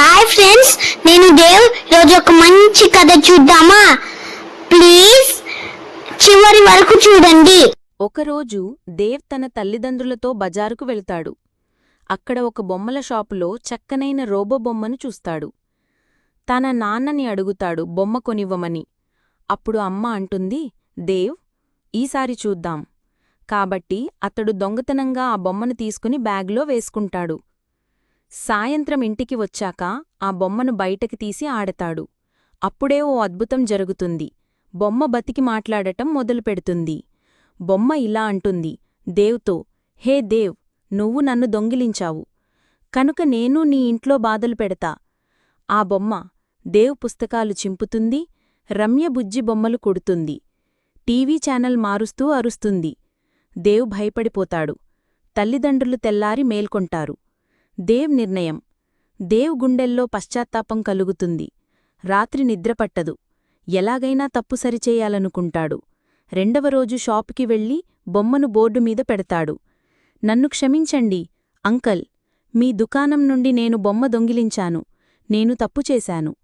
Hi friends నేను దేవ్. ఈరోజు ఒక మంచి కథ చూద్దామా? ప్లీజ్ చివరి వరకు చూడండి. ఒకరోజు దేవ్ తన తల్లిదండ్రులతో బజారుకు వెళ్తాడు. అక్కడ ఒక బొమ్మల షాపులో చక్కనైన రోబో బొమ్మను చూస్తాడు. తన నాన్నని అడుగుతాడు బొమ్మ కొనివ్వమని. అప్పుడు అమ్మ అంటుంది దేవ్ ఈసారి చూద్దాం. కాబట్టి అతడు దొంగతనంగా ఆ బొమ్మను తీసుకుని బ్యాగ్లో వేసుకుంటాడు. సాయంత్రం ఇంటికి వచ్చాక ఆ బొమ్మను బయటకి తీసి ఆడతాడు. అప్పుడే ఓ అద్భుతం జరుగుతుంది. బొమ్మ బతికి మాట్లాడటం మొదలుపెడుతుంది బొమ్మ ఇలా అంటుంది దేవ్తో హే దేవ్ నువ్వు నన్ను దొంగిలించావు. కనుక నేను నీ ఇంట్లో బాధలు పెడతా ఆ బొమ్మ దేవ్ పుస్తకాలు చింపుతుంది రమ్య బుజ్జి బొమ్మలు కొడుతుంది. టీవీ ఛానల్ మారుస్తూ అరుస్తుంది. దేవ్ భయపడిపోతాడు. తల్లిదండ్రులు తెల్లారి మేల్కొంటారు. దేవ్ నిర్ణయం. దేవ్ గుండెల్లో పశ్చాత్తాపం కలుగుతుంది. రాత్రి నిద్రపట్టదు ఎలాగైనా తప్పు సరిచేయాలనుకుంటాడు. రెండవ రోజు షాపుకి వెళ్ళి బొమ్మను బోర్డు మీద పెడతాడు. నన్ను క్షమించండి అంకల్. మీ దుకాణం నుండి నేను బొమ్మ దొంగిలించాను. నేను తప్పు చేశాను.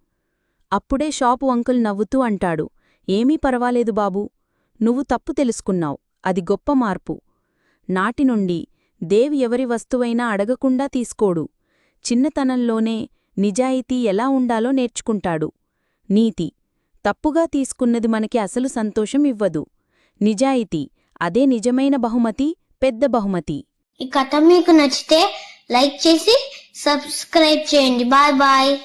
అప్పుడే షాపు అంకుల్ నవ్వుతూ అంటాడు. ఏమీ పర్వాలేదు బాబూ. నువ్వు తప్పు తెలుసుకున్నావు. అది గొప్ప మార్పు. నాటి నుండి దేవ్ ఎవరి వస్తువైనా అడగకుండా తీసుకోడు. చిన్నతనంలోనే నిజాయితీ ఎలా ఉండాలో నేర్చుకుంటాడు. నీతి. తప్పుగా తీసుకున్నది మనకి అసలు సంతోషం ఇవ్వదు. నిజాయితీ. అదే నిజమైన బహుమతి పెద్ద బహుమతి. ఈ కథ మీకు నచ్చితే లైక్ చేసి సబ్స్క్రైబ్ చేయండి. Bye bye.